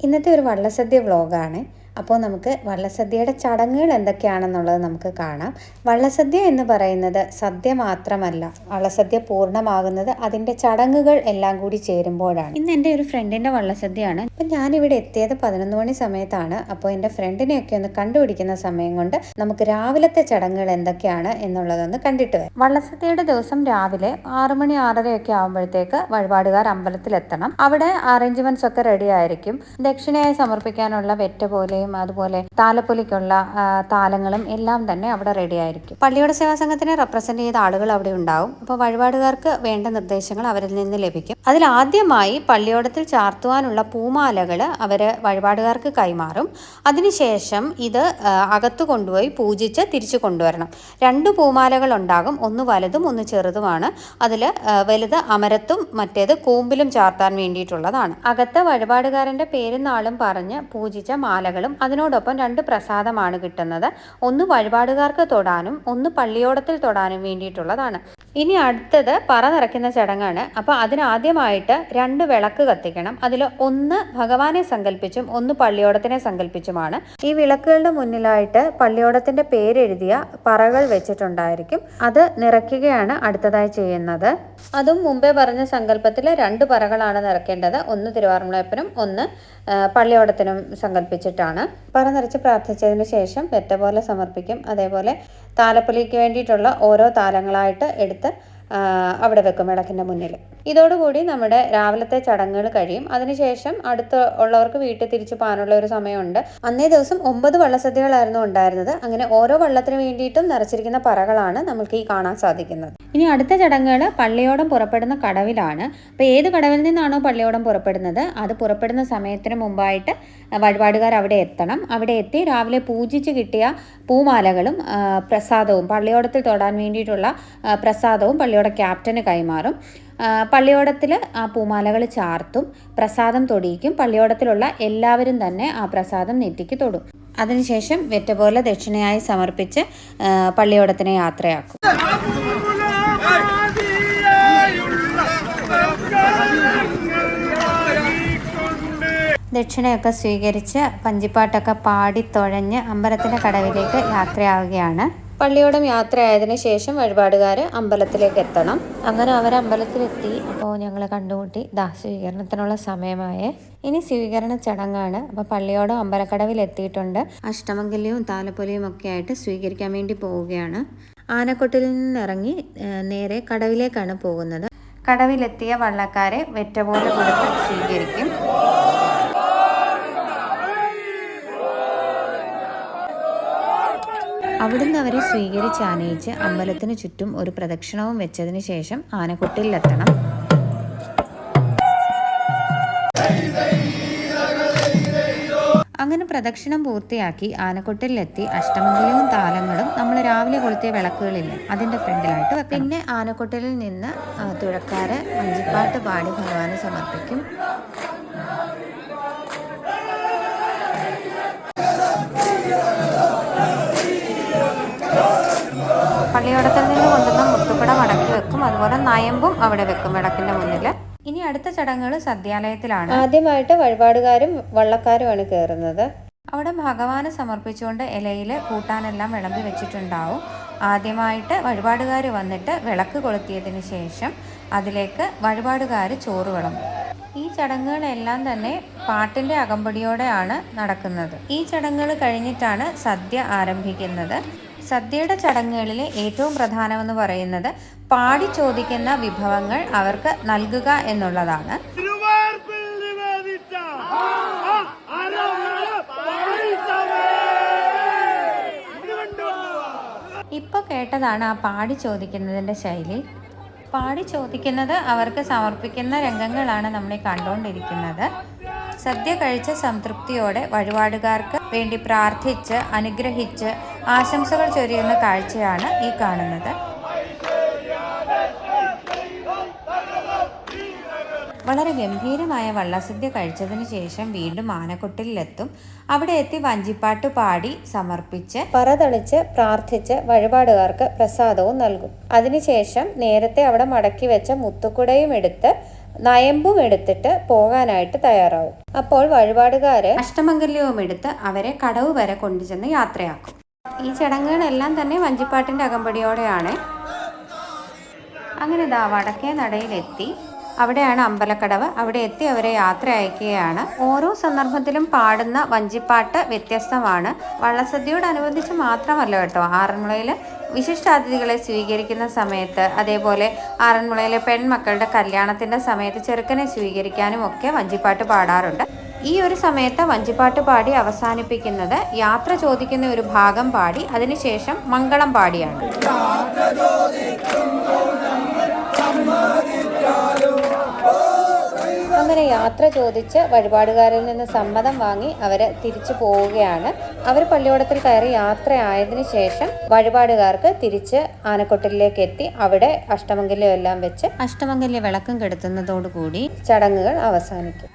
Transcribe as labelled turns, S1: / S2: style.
S1: ഇന്നത്തെ ഒരു വള്ളസദ്യ വ്ളോഗാണ് അപ്പോൾ നമുക്ക് വള്ളസദ്യയുടെ ചടങ്ങുകൾ എന്തൊക്കെയാണെന്നുള്ളത് നമുക്ക് കാണാം. വള്ളസദ്യ എന്ന് പറയുന്നത് സദ്യ മാത്രമല്ല വള്ളസദ്യ പൂർണമാകുന്നത് അതിന്റെ ചടങ്ങുകൾ എല്ലാം കൂടി ചേരുമ്പോഴാണ്. ഇന്ന് എന്റെ ഒരു ഫ്രണ്ടിന്റെ വള്ളസദ്യയാണ്. അപ്പം ഞാനിവിടെ എത്തിയത് പതിനൊന്ന് മണി സമയത്താണ്. അപ്പോൾ എന്റെ ഫ്രണ്ടിനെയൊക്കെ ഒന്ന് കണ്ടുപിടിക്കുന്ന സമയം കൊണ്ട് നമുക്ക് രാവിലത്തെ ചടങ്ങുകൾ എന്തൊക്കെയാണ് എന്നുള്ളതൊന്ന് കണ്ടിട്ട് വരാം. വള്ളസദ്യയുടെ ദിവസം രാവിലെ ആറ് മണി ആറരയൊക്കെ ആകുമ്പോഴത്തേക്ക് വഴിപാടുകാർ അമ്പലത്തിലെത്തണം. അവിടെ അറേഞ്ച്മെന്റ്സ് ഒക്കെ റെഡി ആയിരിക്കും. ദക്ഷിണയായി സമർപ്പിക്കാനുള്ള വെറ്റ പോലെയും അതുപോലെ താലപ്പൊലിക്കുള്ള താലങ്ങളും എല്ലാം തന്നെ അവിടെ റെഡി ആയിരിക്കും. പള്ളിയുടെ സേവാ സംഘത്തിനെ റെപ്രസെന്റ് ചെയ്ത ആളുകൾ അവിടെ ഉണ്ടാവും. അപ്പോൾ വഴിപാടുകാർക്ക് വേണ്ട നിർദ്ദേശങ്ങൾ അവരിൽ നിന്ന് ലഭിക്കും. അതിൽ ആദ്യമായി പള്ളിയോടത്തിൽ ചാർത്തുവാനുള്ള പൂമാലകൾ അവർ വഴിപാടുകാർക്ക് കൈമാറും. അതിനുശേഷം ഇത് അകത്തു കൊണ്ടുപോയി പൂജിച്ച് തിരിച്ചു കൊണ്ടുവരണം. രണ്ട് പൂമാലകൾ ഉണ്ടാകും. ഒന്ന് വലുതും ഒന്ന് ചെറുതുമാണ്. അതിൽ വലുത് അമരത്തും മറ്റേത് കൂമ്പിലും ചാർത്താൻ വേണ്ടിയിട്ടുള്ളതാണ്. അകത്ത് വഴിപാടുകാരന്റെ പേരും നാളും പറഞ്ഞ് പൂജിച്ച മാലകളും അതിനോടൊപ്പം രണ്ട് പ്രസാദമാണ് കിട്ടുന്നത്. ഒന്ന് വഴിപാടുകാർക്ക് തൊടാനും ഒന്ന് പള്ളിയോടത്തിൽ തൊടാനും വേണ്ടിയിട്ടുള്ളതാണ്. ഇനി അടുത്തത് പറ നിറയ്ക്കുന്ന ചടങ്ങാണ്. അപ്പോൾ അതിനാദ്യമായിട്ട് രണ്ട് വിളക്ക് കത്തിക്കണം. അതിൽ ഒന്ന് ഭഗവാനെ സങ്കല്പിച്ചും ഒന്ന് പള്ളിയോടത്തിനെ സങ്കല്പിച്ചുമാണ്. ഈ വിളക്കുകളുടെ മുന്നിലായിട്ട് പള്ളിയോടത്തിന്റെ പേരെഴുതിയ പറകൾ വെച്ചിട്ടുണ്ടായിരിക്കും. അത് നിറയ്ക്കുകയാണ് അടുത്തതായി ചെയ്യുന്നത്. അതും മുമ്പേ പറഞ്ഞ സങ്കല്പത്തിൽ രണ്ട് പറകളാണ് നിറക്കേണ്ടത്. ഒന്ന് തിരുവാറന്മുളയപ്പനും ഒന്ന് പള്ളിയോടത്തിനും സങ്കല്പിച്ചിട്ടാണ്. പറ നിറച്ച് പ്രാർത്ഥിച്ചതിന് ശേഷം വെറ്റ പോലെ സമർപ്പിക്കും. അതേപോലെ താലപ്പൊലിക്ക് വേണ്ടിയിട്ടുള്ള ഓരോ താലങ്ങളായിട്ട് എടുത്ത് അവിടെ വെക്കും വിളക്കിന്റെ മുന്നിൽ ഇതോടുകൂടി നമ്മുടെ രാവിലത്തെ ചടങ്ങുകൾ കഴിയും. അതിനുശേഷം അടുത്ത് ഉള്ളവർക്ക് വീട്ടിൽ തിരിച്ചു പോകാനുള്ള ഒരു സമയമുണ്ട്. അന്നേ ദിവസം ഒമ്പത് വള്ളസദ്യകളായിരുന്നു ഉണ്ടായിരുന്നത്. അങ്ങനെ ഓരോ വള്ളത്തിന് വേണ്ടിയിട്ടും നിറച്ചിരിക്കുന്ന പറകളാണ് നമുക്ക് ഈ കാണാൻ സാധിക്കുന്നത്. ഇനി അടുത്ത ചടങ്ങുകൾ പള്ളിയോടം പുറപ്പെടുന്ന കടവിലാണ്. അപ്പോൾ ഏത് കടവിൽ നിന്നാണോ പള്ളിയോടം പുറപ്പെടുന്നത്? അത് പുറപ്പെടുന്ന സമയത്തിന് മുമ്പായിട്ട് വഴിപാടുകാർ അവിടെ എത്തണം. അവിടെ എത്തി രാവിലെ പൂജിച്ച് കിട്ടിയ പൂമാലകളും പ്രസാദവും പള്ളിയോടത്തിൽ തൊടാൻ വേണ്ടിയിട്ടുള്ള പ്രസാദവും പള്ളിയോട ക്യാപ്റ്റന് കൈമാറും. പള്ളിയോടത്തിൽ ആ പൂമാലകൾ ചാർത്തും പ്രസാദം തൊടിയിക്കും. പള്ളിയോടത്തിലുള്ള എല്ലാവരും തന്നെ ആ പ്രസാദം നെറ്റിക്ക് തൊടും. അതിനുശേഷം വെറ്റ പോലെ ദക്ഷിണയായി സമർപ്പിച്ച് പള്ളിയോടത്തിനെ യാത്രയാക്കും. ദക്ഷിണയൊക്കെ സ്വീകരിച്ച് പഞ്ചിപ്പാട്ടൊക്കെ പാടി തുഴഞ്ഞ് അമ്പലത്തിന്റെ കടവിലേക്ക് യാത്രയാവുകയാണ്. പള്ളിയോടം യാത്രയായതിനു ശേഷം വഴിപാടുകാർ അമ്പലത്തിലേക്ക് എത്തണം അങ്ങനെ അവർ അമ്പലത്തിലെത്തി. അപ്പോൾ ഞങ്ങൾ കണ്ടുമുട്ടി. സ്വീകരണത്തിനുള്ള സമയമായേ. ഇനി സ്വീകരണ ചടങ്ങാണ്. അപ്പോൾ പള്ളിയോടം അമ്പലക്കടവിൽ എത്തിയിട്ടുണ്ട് അഷ്ടമംഗല്യവും താലപ്പൊലിയും ഒക്കെ ആയിട്ട് സ്വീകരിക്കാൻ വേണ്ടി പോവുകയാണ്. ആനക്കൊട്ടിൽ നിന്നിറങ്ങി നേരെ കടവിലേക്കാണ് പോകുന്നത്. കടവിലെത്തിയ വള്ളക്കാരെ വെറ്റ പോലെ കൊടുത്ത് സ്വീകരിക്കും. അവിടുന്ന് അവരെ സ്വീകരിച്ച് ആനയിച്ച് അമ്പലത്തിന് ചുറ്റും ഒരു പ്രദക്ഷിണവും വെച്ചതിന് ശേഷം ആനക്കുട്ടിലെത്തണം. അങ്ങനെ പ്രദക്ഷിണം പൂർത്തിയാക്കി ആനക്കൊട്ടിലെത്തി അഷ്ടമംഗലവും താലങ്ങളും നമ്മൾ രാവിലെ കൊളുത്തിയ വിളക്കുകളില്ല അതിന്റെ ഫ്രണ്ടിലായിട്ട് പിന്നെ ആനക്കൊട്ടിലിൽ നിന്ന് തുഴക്കാരെ മഞ്ചിപ്പാട്ട് പാടി ഭഗവാന് സമർപ്പിക്കും. അവിടെ വെക്കും വിളക്കിന്റെ മുന്നിൽ ഇനി അടുത്ത ചടങ്ങുകൾ സദ്യാലയത്തിലാണ്. ആദ്യമായിട്ട് വഴിപാടുകാരും വള്ളക്കാരുമാണ് കയറുന്നത്. അവിടെ ഭഗവാന് സമർപ്പിച്ചുകൊണ്ട് ഇലയിൽ കൂട്ടാനെല്ലാം വിളമ്പി വെച്ചിട്ടുണ്ടാവും. ആദ്യമായിട്ട് വഴിപാടുകാർ വന്നിട്ട് വിളക്ക് കൊളുത്തിയതിന് ശേഷം അതിലേക്ക് വഴിപാടുകാർ ചോറ് വിളമ്പും. ഈ ചടങ്ങുകളെല്ലാം തന്നെ പാട്ടിന്റെ അകമ്പടിയോടെയാണ് നടക്കുന്നത്. ഈ ചടങ്ങുകൾ കഴിഞ്ഞിട്ടാണ് സദ്യ ആരംഭിക്കുന്നത്. സദ്യയുടെ ചടങ്ങുകളിൽ ഏറ്റവും പ്രധാനമെന്ന് പറയുന്നത് പാടി ചോദിക്കുന്ന വിഭവങ്ങൾ അവർക്ക് നൽകുക എന്നുള്ളതാണ്. ഇപ്പോൾ കേട്ടതാണ് ആ പാടി ചോദിക്കുന്നതിന്റെ ശൈലി. പാടി ചോദിക്കുന്നത് അവർക്ക് സമർപ്പിക്കുന്ന രംഗങ്ങളാണ് നമ്മൾ കണ്ടുകൊണ്ടിരിക്കുന്നത് സദ്യ കഴിച്ച സംതൃപ്തിയോടെ വഴിപാടുകാർക്ക് വേണ്ടി പ്രാർത്ഥിച്ച് അനുഗ്രഹിച്ച് ആശംസകൾ ചൊരിയുന്ന കാഴ്ചയാണ് ഈ കാണുന്നത്. വളരെ ഗംഭീരമായ വള്ളസദ്യ കഴിച്ചതിന് ശേഷം വീണ്ടും ആനക്കൊട്ടിലെത്തും. അവിടെ എത്തി വഞ്ചിപ്പാട്ട് പാടി സമർപ്പിച്ച് പറതളിച്ച് പ്രാർത്ഥിച്ച് വഴിപാടുകാർക്ക് പ്രസാദവും നൽകും. അതിനുശേഷം നേരത്തെ അവിടെ മടക്കി വെച്ച മുത്തുക്കുടയും എടുത്ത് നയമ്പും എടുത്തിട്ട് പോകാനായിട്ട് തയ്യാറാവും. അപ്പോൾ വഴിപാടുകാര് അഷ്ടമംഗല്യവും എടുത്ത് അവരെ കടവ് വരെ കൊണ്ടുചെന്ന് യാത്രയാക്കും. ഈ ചടങ്ങുകളെല്ലാം തന്നെ വഞ്ചിപ്പാട്ടിന്റെ അകമ്പടിയോടെയാണ്. അങ്ങനെ ദാ വടക്കേ നടയിലെത്തി. അവിടെയാണ് അമ്പലക്കടവ്. അവിടെ എത്തി അവരെ യാത്ര അയക്കുകയാണ്. ഓരോ സന്ദർഭത്തിലും പാടുന്ന വഞ്ചിപ്പാട്ട് വ്യത്യസ്തമാണ്. വള്ളസദ്യയോടനുബന്ധിച്ച് മാത്രമല്ല കേട്ടോ ആറന്മുളയിൽ വിശിഷ്ടാതിഥികളെ സ്വീകരിക്കുന്ന സമയത്ത് അതേപോലെ ആറന്മുളയിലെ പെൺമക്കളുടെ കല്യാണത്തിന്റെ സമയത്ത് ചെറുക്കനെ സ്വീകരിക്കാനും ഒക്കെ വഞ്ചിപ്പാട്ട് പാടാറുണ്ട്. ഈ ഒരു സമയത്ത് വഞ്ചിപ്പാട്ട് പാടി അവസാനിപ്പിക്കുന്നത് യാത്ര ചോദിക്കുന്ന ഒരു ഭാഗം പാടി അതിനുശേഷം മംഗളം പാടിയാണ്. അങ്ങനെ യാത്ര ചോദിച്ച് വഴിപാടുകാരിൽ നിന്ന് സമ്മതം വാങ്ങി അവർ തിരിച്ചു പോവുകയാണ്. അവർ പള്ളിയോടത്തിൽ കയറി യാത്രയായതിനു ശേഷം വഴിപാടുകാർക്ക് തിരിച്ച് ആനക്കൊട്ടിലേക്ക് എത്തി അവിടെ അഷ്ടമംഗല്യം എല്ലാം വെച്ച് അഷ്ടമംഗല്യ വിളക്കം കെടുത്തുന്നതോടുകൂടി ചടങ്ങുകൾ അവസാനിക്കും.